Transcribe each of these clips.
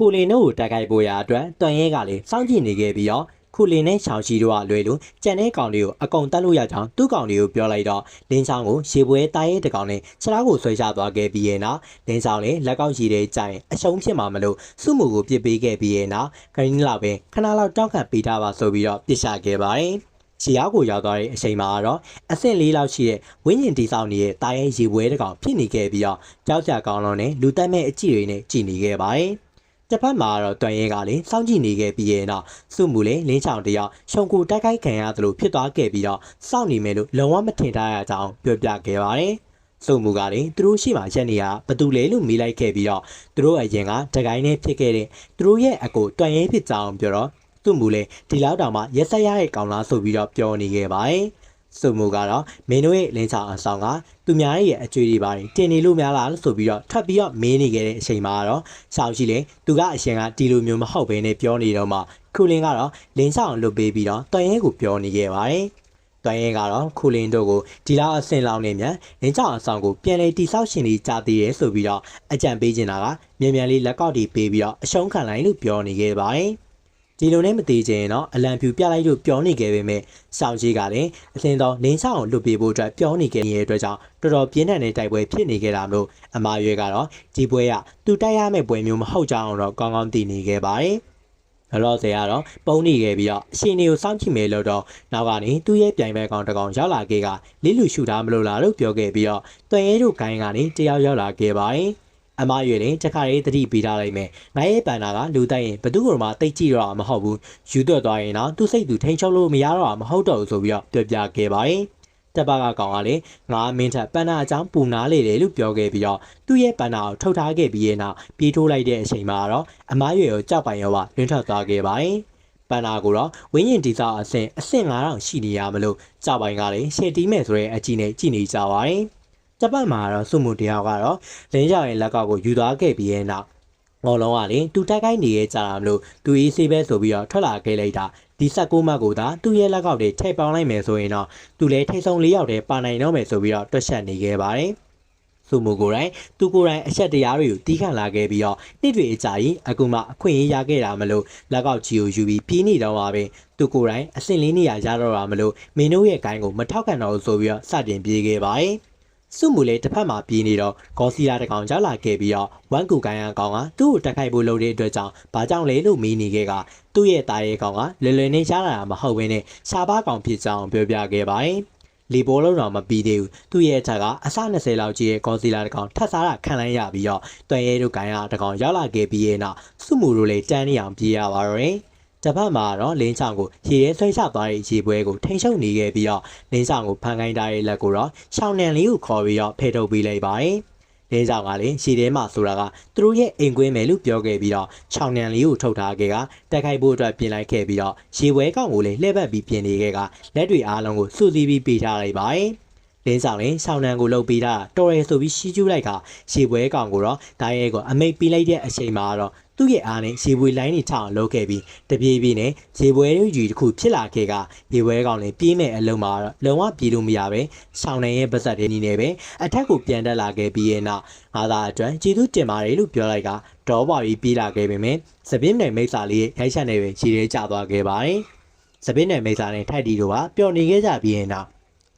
ခုလင်းတို့ကိုတိုက်ခိုက်ဖို့ရာအတွက်တွန်ရဲကလည်းစောင့်ကြည့်နေခဲ့ပြီးတော့ခုလင်းနဲ့ချောင်ရှိတို့ကလွယ်လို့ကြံတဲ့ကောင်တွေကိုအကုန်တက်လို့ရကြောင်းသူ့ကောင်တွေကိုပြောလိုက်တော့လင်းချောင်းကိုရေပွဲတားရဲတကောင်နဲ့ခြေထောက်ကိုဆွဲချသွားခဲ့ပြီးရဲ့နောက်လင်းချောင်းလည်းလက်ကောက်ရည်တဲ့ကြိုင်အရှုံးဖြစ်မှာမလို့စုမှုကိုပြစ်ပေးခဲ့ပြီးရဲ့နောက်ခရင်းလောက်ပဲခဏလောက်တောက်ခံပေးထားပါဆိုပြီးတော့ပြစ်ချခဲ့ပါတယ်ခြေရောက်ကိုရောက်သွားတဲ့အချိန်မှာတော့အဆင့်လေးလောက်ရှိတဲ့ဝင်းကျင်တီဆောင်နေတဲ့တာရဲရေပွဲတကောင်ဖြစ်နေခဲ့ပြီးတော့ကြောက်ကြကောင်းလုံးနဲ့လူတက်မဲ့အကြည့်တွေနဲ့ကြည်နေခဲ့ပါတယ်။ တစ်ဖက်မှာတော့တွန်ရဲကလည်းစောင့်ကြည့်နေခဲ့ပြီးရဲ့နောက်စုမှုလည်းလင်းချောင်တယောက်ရှုံကိုတိုက်ခိုက်ခံရသလိုဖြစ်သွားခဲ့ပြီးတော့စောင့်နေမယ်လို့လုံးဝမထင်ထားရကြောင်းပြောပြခဲ့ပါတယ်။စုမှုကလည်းသူတို့ရှိမှရက်နေရဘသူလဲလို့မေးလိုက်ခဲ့ပြီးတော့သူတို့အရင်ကတကိုင်းနဲ့ဖြစ်ခဲ့တဲ့သူတို့ရဲ့အကိုတွန်ရဲဖြစ်ကြောင်းပြောတော့သူ့မူလည်းဒီလောက်တောင်မှရက်ဆက်ရတဲ့ကောင်လားဆိုပြီးတော့ပြောနေခဲ့ပါတယ်။ စုမှုကတော့မင်းတို့ရဲ့လင်းချောင်အဆောင်ကသူများရဲ့အကျွေးတွေပါတယ်တင်နေလို့များလားလို့ဆိုပြီးတော့ထပ်ပြီးတော့မင်းနေခဲ့တဲ့အချိန်မှာတော့ရှောင်းရှိလေသူကအရှင်ကဒီလိုမျိုးမဟုတ်ဘဲနဲ့ပြောနေတော့မှခုလင်းကတော့လင်းချောင်လွတ်ပေးပြီးတော့တွန်ရဲကိုပြောနေခဲ့ပါတယ်။တွန်ရဲကတော့ခုလင်းတို့ကိုဒီလောက်အဆင့်လောက်နေမြန်လင်းချောင်အဆောင်ကိုပြန်လေတိဆောက်ရှင်ကြီးကြားသေးရဲဆိုပြီးတော့အကြံပေးချင်တာကမြန်မြန်လေးလက်ကောက်တီပေးပြီးတော့အရှုံးခံလိုက်လို့ပြောနေခဲ့ပါတယ်။ ဒီလိုနဲ့မသေးချင်ရင်တော့အလံဖြူပြလိုက်လို့ပြောနေခဲ့ပေမဲ့ရှောင်းကြီးကလည်းအစင်းသောလင်းဆောင်ကိုလွတ်ပေးဖို့အတွက်ပြောနေခဲ့တဲ့အတွက်ကြောင့်တော်တော်ပြင်းထန်တဲ့တိုက်ပွဲဖြစ်နေခဲ့တာမလို့အမာရွယ်ကတော့ဒီပွဲကသူတိုက်ရမယ့်ပွဲမျိုးမဟုတ်ကြအောင်တော့ကောင်းကောင်းသိနေခဲ့ပါတယ်။လောလောဆယ်ကတော့ပုံနေခဲ့ပြီးတော့အရှင်တွေကိုစောင့်ကြည့်မယ်လို့တော့နောက်ကနေသူ့ရဲ့ပြိုင်ပွဲကောင်တစ်ကောင်ရောက်လာခဲ့ကလိလူရှူထားမလို့လားလို့ပြောခဲ့ပြီးတော့တွန်ရဲတို့ဂိုင်းကနေတယောက်ရောက်လာခဲ့ပါတယ်။ အမရွေရင်တခါလေးတတိပေးထားလိုက်မယ်။ငါရဲ့ပန်နာကလူတိုက်ရင်ဘသူ့ကိုမှတိတ်ကြည့်တော့မှာမဟုတ်ဘူး။ယူသွက်သွားရင်တော့သူ့စိတ်သူထိန်ချုပ်လို့မရတော့မှာမဟုတ်တော့ဘူးဆိုပြီးတော့ပြောပြခဲ့ပါတယ်။တက်ပါကကောင်ကလည်းငါမင်းထက်ပန်နာအကြောင်းပူနာလေတယ်လို့ပြောခဲ့ပြီးတော့သူ့ရဲ့ပန်နာကိုထုတ်ထားခဲ့ပြီးရဲ့နောက်ပြေးထိုးလိုက်တဲ့အချိန်မှာတော့အမရွေကိုကြောက်ပိုင်ရောပါလွန်းထွက်သွားခဲ့ပါတယ်။ပန်နာကိုတော့ဝင်းရင်ဒီစာအဆင့်အဆင့်9000ရှိနေရမလို့ကြောက်ပိုင်ကလည်းရှေ့တီးမဲ့ဆိုတဲ့အကြည့်နဲ့ကြည်နေကြပါတယ်။ ဂျပန်မှာတော့စုမှုတယောက်ကတော့လင်းရောက်ရဲ့လက်ကောက်ကိုယူသွားခဲ့ပြီးရဲ့နောက်ငေါ်လုံးကလည်းသူတိုက်ခိုက်နေရဲ့ကြာတာမလို့သူအေးဆေးပဲဆိုပြီးတော့ထွက်လာခဲ့လိုက်တာဒီ16မှတ်ကိုသာသူ့ရဲ့လက်ကောက်တွေထည့်ပေါင်းလိုက်မယ်ဆိုရင်တော့သူလည်းထိတ်ဆုံး၄ယောက်တည်းပါနိုင်တော့မယ်ဆိုပြီးတော့တွက်ချက်နေခဲ့ပါတယ်စုမှုကိုယ်တိုင်သူကိုယ်တိုင်အချက်တရားတွေကိုတီးခန့်လာခဲ့ပြီးတော့နှစ်တွေအကြာကြီးအခုမှအခွင့်အရေးရခဲ့တာမလို့လက်ကောက်ကြီးကိုယူပြီးပြေးနေတော့ပါပဲသူကိုယ်တိုင်အစင်လေးနေရရတော့တာမလို့မင်းတို့ရဲ့ဂိုင်းကိုမထောက်ခံတော့ဘူးဆိုပြီးတော့စတင်ပြေးခဲ့ပါတယ် စုမှုလေးတစ်ဖက်မှာပြေးနေတော့ဂေါစီလာတကောင်ရောက်လာခဲ့ပြီးတော့ဝမ်ကူကိုင်းရန်ကောင်ကသူ့ကိုတက်ခိုက်ဖို့လုပ်တဲ့အတွက်ကြောင့်ဘာကြောင့်လဲလို့မေးနေခဲ့ကသူ့ရဲ့တာရဲကောင်ကလွယ်လွယ်နဲ့ရလာတာမဟုတ်ဘဲနဲ့ရှားပါကောင်ဖြစ်ကြောင်းပြောပြခဲ့ပါတယ်လီဘောလုံးတော့မပြီးသေးဘူးသူ့ရဲ့အထက်ကအစ20လောက်ကြီးရဲ့ဂေါစီလာတကောင်ထပ်စားတာခံလိုက်ရပြီးတော့တွန်ရဲတို့ကိုင်းရတကောင်ရောက်လာခဲ့ပြီးရဲ့နောက်စုမှုတို့လည်းတန်းနေအောင်ပြေးရပါတော့တယ် တစ်ဖက်မှာတော့လင်းချောင်းကိုရေရဲဆွဲချသွားတဲ့ရေပွဲကိုထိန်ရှုပ်နေခဲ့ပြီးတော့လင်းချောင်းကိုဖန်ခိုင်းထားတဲ့လက်ကိုတော့ရှောင်းနံလေးကိုခေါ်ပြီးတော့ဖယ်ထုတ်ပေးလိုက်ပါတယ်။လင်းချောင်းကလည်းရေထဲမှာဆိုတာကသူတို့ရဲ့အိမ်ကွင်းမယ်လို့ပြောခဲ့ပြီးတော့ရှောင်းနံလေးကိုထုတ်ထားခဲ့ကတက်ခိုက်ဖို့အတွက်ပြင်လိုက်ခဲ့ပြီးတော့ရေပွဲကောင်ကိုလည်းလှည့်ပတ်ပြီးပြင်နေခဲ့ကလက်တွေအားလုံးကိုစုစည်းပြီးပေးထားလိုက်ပါတယ်။လင်းဆောင်ရင်ဆောင်းနံကိုလှုပ်ပေးတာတော်ရဲဆိုပြီးရှီးကျူးလိုက်ကရေပွဲကောင်ကိုတော့ဒိုင်းရဲကိုအမိတ်ပေးလိုက်တဲ့အချိန်မှာတော့ သူ့ရဲ့အားနဲ့ရေပွဲလိုင်းတွေထောင်လုပ်ခဲ့ပြီးတပြေးပြေးနဲ့ရေပွဲတွေကြီးတစ်ခုဖြစ်လာခဲ့ကရေပွဲကောင်လည်းပြေးမဲ့အလုံးမှာတော့လုံးဝပြေးလို့မရပဲဆောင်းနေရဲ့ပါဇက်တွေနီးနေပဲအထက်ကိုပြန်တက်လာခဲ့ပြီးရဲ့နောက်ငါသာအတွက်ကျေးဇူးတင်ပါတယ်လို့ပြောလိုက်ကဒေါ်ပါပြီးပြေးလာခဲ့ပေမဲ့သပင်းနယ်မိတ်စာလေးရဲ့ရိုက်ချက်နေပဲခြေထဲကျသွားခဲ့ပါတယ်သပင်းနယ်မိတ်စာနဲ့ထိုက်တီတို့ကပျော်နေခဲ့ကြပြီးရဲ့နောက်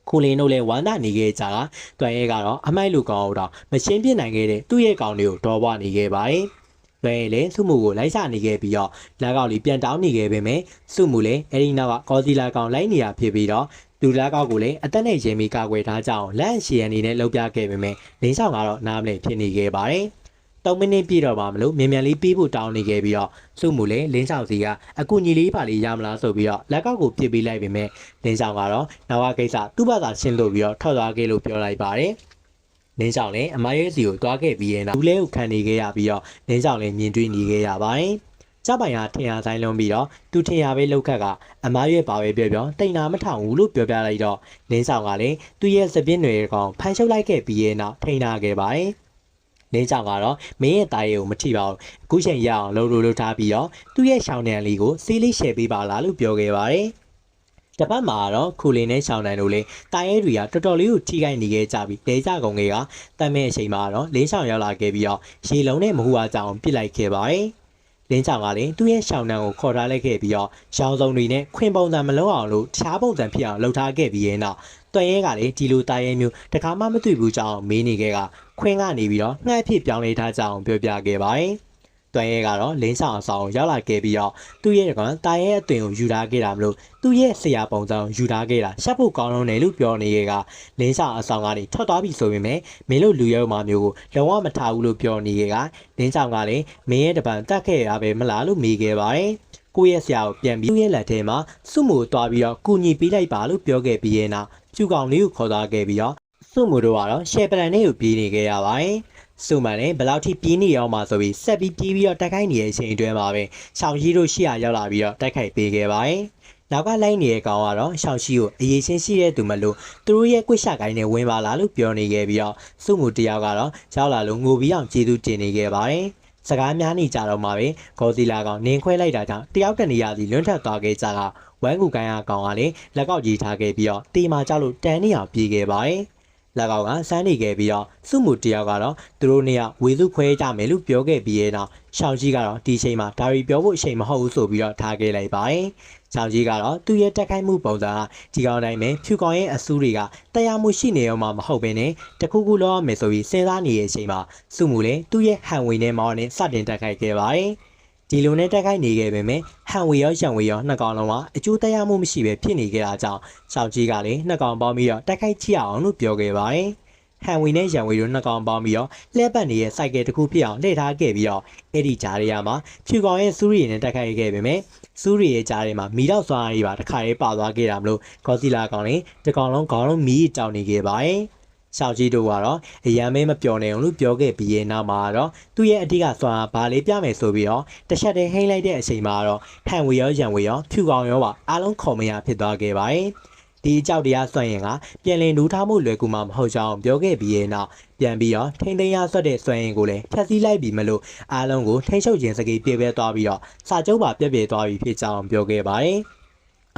ခုလင်းတို့လည်းဝမ်းသာနေခဲ့ကြတာတွန်ရဲကတော့အမိုက်လူကောင်တော့မရှင်းပြနိုင်ခဲ့တဲ့သူ့ရဲ့ကောင်တွေကိုဒေါ်ပွားနေခဲ့ပါတယ်။ လွယ်လည်းစုမှုကိုလိုက်ချနေခဲ့ပြီးတော့လက်ကောက်လေးပြန်တောင်းနေခဲ့ပေမဲ့စုမှုလည်းအဲဒီနောက်ကကော်စီလာကောင်လိုက်နေရဖြစ်ပြီးတော့လူလက်ကောက်ကိုလည်းအသက်နဲ့ရင်မီကာကွယ်ထားကြအောင်လက်ရှည်အနေနဲ့လှုပ်ပြခဲ့ပေမဲ့လင်းဆောင်ကတော့နားမလည်ဖြစ်နေခဲ့ပါတယ်။3မိနစ်ပြည့်တော့ပါမလို့မြန်မြန်လေးပြေးဖို့တောင်းနေခဲ့ပြီးတော့စုမှုလည်းလင်းဆောင်စီကအကူညီလေးပါလေးရမလားဆိုပြီးတော့လက်ကောက်ကိုပြစ်ပေးလိုက်ပေမဲ့လင်းဆောင်ကတော့နောက်ဝကိစ္စသူ့ဘာသာရှင်းလို့ပြီးတော့ထွက်သွားခဲ့လို့ပြောလိုက်ပါတယ် လင်းဆောင်လည်းအမရဲစီကိုတွားခဲ့ပြီးရင်တော့လူလဲကိုခံနေခဲ့ရပြီးတော့လင်းဆောင်လည်းမြင်တွေ့နေခဲ့ရပါတယ်ကြပိုင်ဟာထင်ရဆိုင်လုံးပြီးတော့သူထင်ရပဲလောက်ခတ်ကအမားရဲ့ပါပဲပြောပြောတိန်နာမထောင်ဘူးလို့ပြောပြလိုက်တော့လင်းဆောင်ကလည်းသူ့ရဲ့စပင်းတွေကောင်ဖန်ရှုပ်လိုက်ခဲ့ပြီးရဲ့နောက်ထိန်နာခဲ့ပါတယ်လင်းကြောင်ကတော့မင်းရဲ့တာရဲကိုမထိပါဘူးအခုချိန်ရအောင်လှုပ်လို့လှုပ်ထားပြီးတော့သူ့ရဲ့ရှောင်းနံလေးကိုစေးလေးရှယ်ပေးပါလားလို့ပြောခဲ့ပါတယ် တပတ်မှာတော့ခူလင်းနဲ့ရှောင်းနံတို့လည်းတာရဲတွေကတော်တော်လေးကိုထိခိုက်နေခဲ့ကြပြီးလဲကြကုန်တွေကတမ်းမဲ့အချိန်မှာတော့လင်းရှောင်းရောက်လာခဲ့ပြီးတော့ရေလုံးနဲ့မဟူအားကြောင်ပြစ်လိုက်ခဲ့ပါတယ်လင်းချောင်ကလည်းသူ့ရဲ့ရှောင်းနှံကိုခေါ်ထားလိုက်ခဲ့ပြီးတော့ရောင်စုံတွေနဲ့ခွင်ပုံစံမလုံးအောင်လို့တခြားပုံစံဖြစ်အောင်လှုပ်ထားခဲ့ပြီးရဲ့နောက်တွန်ရဲကလည်းဒီလိုတာရဲမျိုးတခါမှမတွေ့ဘူးကြောင်းမေးနေခဲ့ကခွင်းကနေပြီးတော့ငှက်ဖြစ်ပြောင်းလဲထားကြအောင်ပြောပြခဲ့ပါတယ်။ တွန်ရဲကတော့လင်းဆောင်အဆောင်ရောက်လာခဲ့ပြီးတော့သူ့ရဲ့ကောင်တာရဲအသွင်ကိုယူထားခဲ့တာမလို့သူ့ရဲ့ဆရာပုံစံကိုယူထားခဲ့တာရှက်ဖို့ကောင်းလုံးတယ်လို့ပြောနေခဲ့ကလင်းဆောင်အဆောင်ကနေထွက်သွားပြီဆိုပေမဲ့မင်းတို့လူရဲမာမျိုးကိုလုံးဝမထားဘူးလို့ပြောနေခဲ့ကလင်းဆောင်ကလည်းမင်းရဲ့တပံတက်ခဲ့ရပဲမလားလို့မေးခဲ့ပါတယ်။ကိုယ့်ရဲ့ဆရာကိုပြန်ပြီးသူ့ရဲ့လက်ထဲမှာစုမှုတွားပြီးတော့ကူညီပေးလိုက်ပါလို့ပြောခဲ့ပြီးရဲ့နောက်ကျူကောင်လေးကိုခေါ်သွားခဲ့ပြီးတော့စုမှုတို့ကတော့ရှယ်ပလန်လေးကိုပြေးနေခဲ့ရပါတယ်။ စုမှန်လည်းဘယ်လောက်ထိပြေးနေအောင်မှာဆိုပြီးဆက်ပြီးပြေးပြီးတော့တိုက်ခိုက်နေတဲ့အချိန်အတွင်းမှာပဲရှောင်းကြီးတို့ရှေ့ရရောက်လာပြီးတော့တိုက်ခိုက်ပေးခဲ့ပါတယ်။နောက်ကလိုက်နေတဲ့ကောင်ကတော့ရှောင်းရှိကိုအရေးချင်းရှိတဲ့သူမလို့သူတို့ရဲ့ကွက်ရှကိုင်းနဲ့ဝင်ပါလာလို့ပြောနေခဲ့ပြီးတော့စုမှုတယောက်ကတော့ရောက်လာလို့ငိုပြီးအောင်ကျေးဇူးတင်နေခဲ့ပါတယ်။စကားများနေကြတော့မှပဲဂေါ်စီလာကောင်နင်းခွဲလိုက်တာကြောင့်တယောက်တနေရာစီလွန့်ထက်သွားခဲ့ကြကဝမ်းကူကိုင်းရကောင်ကလည်းလက်ကောက်ကြီးထားခဲ့ပြီးတော့တေမာကြောက်လို့တန်းနေအောင်ပြေးခဲ့ပါတယ်။ လက်ကောက်ကစမ်းနေခဲ့ပြီးတော့စုမှုတယောက်ကတော့သူတို့နေရဝေစုခွဲကြမယ်လို့ပြောခဲ့ပြီးရဲ့နောက်ရှောင်းကြီးကတော့ဒီချိန်မှာဒါရီပြောဖို့အချိန်မဟုတ်ဘူးဆိုပြီးတော့ထားခဲ့လိုက်ပါတယ်။ရှောင်းကြီးကတော့သူ့ရဲ့တက်ခိုက်မှုပုံစံကဒီကောင်တိုင်းပဲဖြူကောင်ရဲ့အဆူတွေကတရားမှုရှိနေရောမှမဟုတ်ဘဲနဲ့တခုခုလောက်ရမယ်ဆိုပြီးစဉ်းစားနေတဲ့အချိန်မှာစုမှုလည်းသူ့ရဲ့ဟန်ဝင်နဲ့မောင်းနဲ့စတင်တက်ခိုက်ခဲ့ပါတယ်။ ဒီလိုနဲ့တက်ခိုက်နေခဲ့ပေမဲ့ဟန်ဝေရောရန်ဝေရောနှစ်ကောင်လုံးကအကျိုးတရားမှုမရှိပဲဖြစ်နေကြတာကြောင့်ရှောက်ကြီးကလည်းနှစ်ကောင်ပေါင်းပြီးတော့တက်ခိုက်ချရအောင်လို့ပြောခဲ့ပါတယ်။ဟန်ဝေနဲ့ရန်ဝေတို့နှစ်ကောင်ပေါင်းပြီးတော့လှည့်ပတ်နေတဲ့စိုက်ကယ်တစ်ခုဖြစ်အောင်လှည့်ထားခဲ့ပြီးတော့အဲ့ဒီကြားရမှာဖြူကောင်ရဲ့စူးရီနဲ့တက်ခိုက်ခဲ့ပေမဲ့စူးရီရဲ့ကြားထဲမှာမီတော့စွာရီပါတစ်ခါရေးပါသွားခဲ့တာမလို့ဂေါ်စီလာကောင်လည်းတစ်ကောင်လုံးခေါင်းလုံးမီးတောင်နေခဲ့ပါတယ်။ ရှောက်ကြီးတို့ကတော့အရန်မဲမပြောနိုင်အောင်လို့ပြောခဲ့ပြီးရဲ့နောက်မှာတော့သူ့ရဲ့အဓိကစွာဘာလေးပြမယ်ဆိုပြီးတော့တစ်ချက်တည်းဟိမ့်လိုက်တဲ့အချိန်မှာတော့ဟန်ဝေရောရန်ဝေရောဖြူကောင်ရောပါအားလုံးခုံမရဖြစ်သွားခဲ့ပါတယ်။ဒီအကြောက်တရားဆွရင်ကပြန်လည်နူးထားမှုလွယ်ကူမှမဟုတ်ကြောင်းပြောခဲ့ပြီးရဲ့နောက်ပြန်ပြီးတော့ထိမ့်သိမ်းရဆွတ်တဲ့ဆွရင်ကိုလည်းဖြတ်စည်းလိုက်ပြီးမလို့အားလုံးကိုထိမ့်ချုပ်ခြင်းစကေးပြေးပဲသွားပြီးတော့စာကျုပ်ပါပြက်ပြေးသွားပြီးဖြစ်ကြောင်းပြောခဲ့ပါတယ်။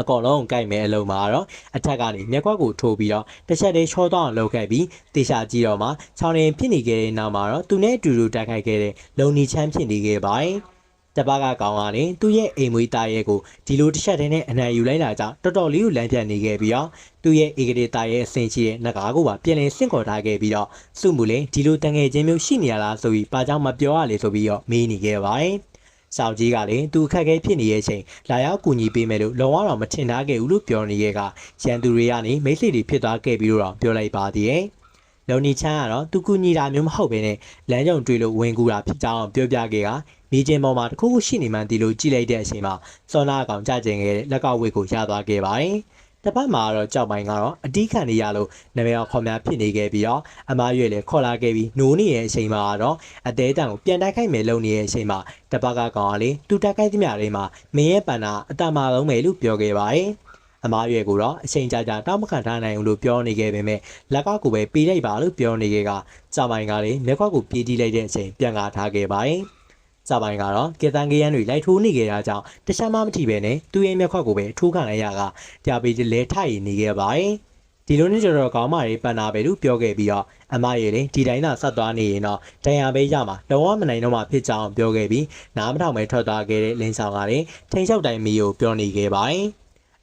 အကောင်လုံးကိုကြိုက်မဲ့အလုံးမှာတော့အထက်ကနေမျက်ခွက်ကိုထိုးပြီးတော့တစ်ချက်တည်းချောတော့အောင်လုပ်ခဲ့ပြီးတေချာကြည့်တော့မှချောင်းရင်ဖြစ်နေခဲ့တဲ့နောက်မှာတော့သူနဲ့အတူတူတိုက်ခိုက်ခဲ့တဲ့လုံနီချမ်းဖြစ်နေခဲ့ပါတယ်။တပတ်ကကောင်ကလည်းသူ့ရဲ့အိမ်မွေးသားရဲ့ကိုဒီလိုတစ်ချက်တည်းနဲ့အနံယူလိုက်လာကြောင်းတော်တော်လေးကိုလမ်းပြတ်နေခဲ့ပြီးတော့သူ့ရဲ့ဧကရေသားရဲ့အဆင်ရှိတဲ့ငကားကိုပါပြင်လင်းဆင့်ခေါ်ထားခဲ့ပြီးတော့စုမှုလည်းဒီလိုတန်ငယ်ချင်းမျိုးရှိနေရလားဆိုပြီးပါကြောင့်မပြောရလေဆိုပြီးတော့မေးနေခဲ့ပါတယ်။ စောက်ကြီးကလည်းသူအခက်အခဲဖြစ်နေတဲ့အချိန်လာရောက်ကူညီပေးမယ်လို့လုံအောင်တော့မထင်ထားခဲ့ဘူးလို့ပြောနေခဲ့ကရန်သူတွေကနေမိတ်ဆွေတွေဖြစ်သွားခဲ့ပြီးတော့ပြောလိုက်ပါသေးတယ်။လုံနီချမ်းကတော့သူကူညီတာမျိုးမဟုတ်ဘဲနဲ့လမ်းကြုံတွေ့လို့ဝင်ကူတာဖြစ်ကြောင်းပြောပြခဲ့ကမိချင်းပေါ်မှာတခုခုရှိနေမှန်းဒီလိုကြည့်လိုက်တဲ့အချိန်မှာစောနာအကောင်ကြကျင်ခဲ့တဲ့လက်ကောက်ဝိတ်ကိုရသွားခဲ့ပါတယ်။ တစ်ပတ်မှာတော့ကြောက်ပိုင်းကတော့အတီးခံနေရလို့နာမည်ခေါ်များဖြစ်နေခဲ့ပြီးတော့အမားရွေလည်းခေါ်လာခဲ့ပြီးနိုးနေတဲ့အချိန်မှာတော့အသေးတန်ကိုပြန်တိုက်ခိုက်မယ်လုပ်နေတဲ့အချိန်မှာတပတ်ကကောင်ကလေသူတိုက်ခိုက်သမျှတွေမှာမင်းရဲ့ပန်နာအတမာလုံးမယ်လို့ပြောခဲ့ပါတယ်။အမားရွယ်ကိုတော့အချိန်ကြာကြာတောက်မခံထားနိုင်ဘူးလို့ပြောနေခဲ့ပေမဲ့လက်ကောက်ကိုပဲပေးလိုက်ပါလို့ပြောနေခဲ့ကကြာပိုင်းကလည်းလက်ကောက်ကိုပြေးတီးလိုက်တဲ့အချိန်ပြန်ကားထားခဲ့ပါတယ်။ ကြာပိုင်းကတော့ကေတန်ကေရန်တွေလိုက်ထိုးနေခဲ့တာကြောင့်တခြားမှမထီပဲနဲ့သူ့ရဲ့မျက်ခွက်ကိုပဲထိုးခံလိုက်ရကကြာပေလဲထိုက်ရနေခဲ့ပါတယ်။ဒီလိုနဲ့တော်တော်ကောင်းမာရေးပန်နာပဲလို့ပြောခဲ့ပြီးတော့အမရေလည်းဒီတိုင်းသာဆက်သွားနေရင်တော့တန်ရာပဲရမှာလုံးဝမနိုင်တော့မှဖြစ်ကြောင်းပြောခဲ့ပြီးနားမထောင်ပဲထွက်သွားခဲ့တဲ့လင်းဆောင်ကလည်းထိန်လျှောက်တိုင်းမီကိုပြောနေခဲ့ပါတယ်။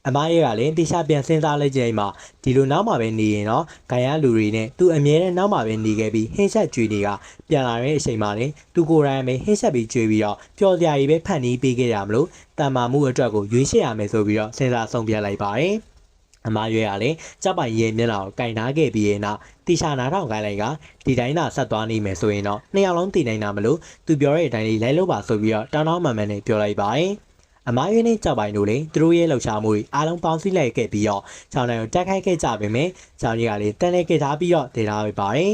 အမရေကလည်းတေချာပြန်စဉ်းစားလိုက်ကြိမ်မှာဒီလိုနောက်မှာပဲနေရင်တော့ဂိုင်ရလူတွေနဲ့သူအမြဲတမ်းနောက်မှာပဲနေခဲ့ပြီးဟင်းဆက်ကြွေတွေကပြန်လာတဲ့အချိန်မှာလည်းသူကိုယ်တိုင်ပဲဟင်းဆက်ပြီးကြွေပြီးတော့ပျော်စရာကြီးပဲဖန်တီးပေးခဲ့ရမလို့တန်မာမှုအတွက်ကိုရွေးချယ်ရမယ်ဆိုပြီးတော့စဉ်းစားဆုံးဖြတ်လိုက်ပါတယ်။အမရွေးရလဲစက်ပိုင်ရဲ့မျက်နှာကိုကင်ထားခဲ့ပြီးရင်တော့တီရှာနာထောင်ခိုင်းလိုက်ကဒီတိုင်းသာဆက်သွားနေမယ်ဆိုရင်တော့နှစ်ယောက်လုံးတည်နိုင်တာမလို့သူပြောတဲ့အတိုင်းလေးလိုက်လို့ပါဆိုပြီးတော့တောင်းတောင်းမှန်မှန်နဲ့ပြောလိုက်ပါတယ် အမရွေးနဲ့ကြောက်ပိုင်တို့လည်းသူတို့ရဲ့လှုပ်ရှားမှုတွေအားလုံးပေါင်းစည်းလိုက်ခဲ့ပြီးတော့ချောင်းနိုင်ကိုတက်ခိုက်ခဲ့ကြပေမဲ့ချောင်းကြီးကလည်းတန်လဲခဲ့ထားပြီးတော့ဒေတာပဲပါတယ်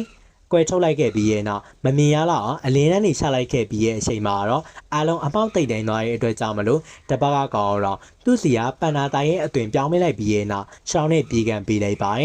ကွဲထုတ်လိုက်ခဲ့ပြီးရဲ့နောက်မမြင်ရတော့အောင်အလင်းတန်းနေချလိုက်ခဲ့ပြီးရဲ့အချိန်မှာတော့အားလုံးအပေါက်တိတ်တိုင်းသွားရဲ့အတွက်ကြောင့်မလို့တပတ်ကကောင်တော့သူ့စီကပန်နာတိုင်ရဲ့အသွင်ပြောင်းပေးလိုက်ပြီးရဲ့နောက်ရှောင်းနဲ့ပြေးကန်ပေးလိုက်ပါတယ်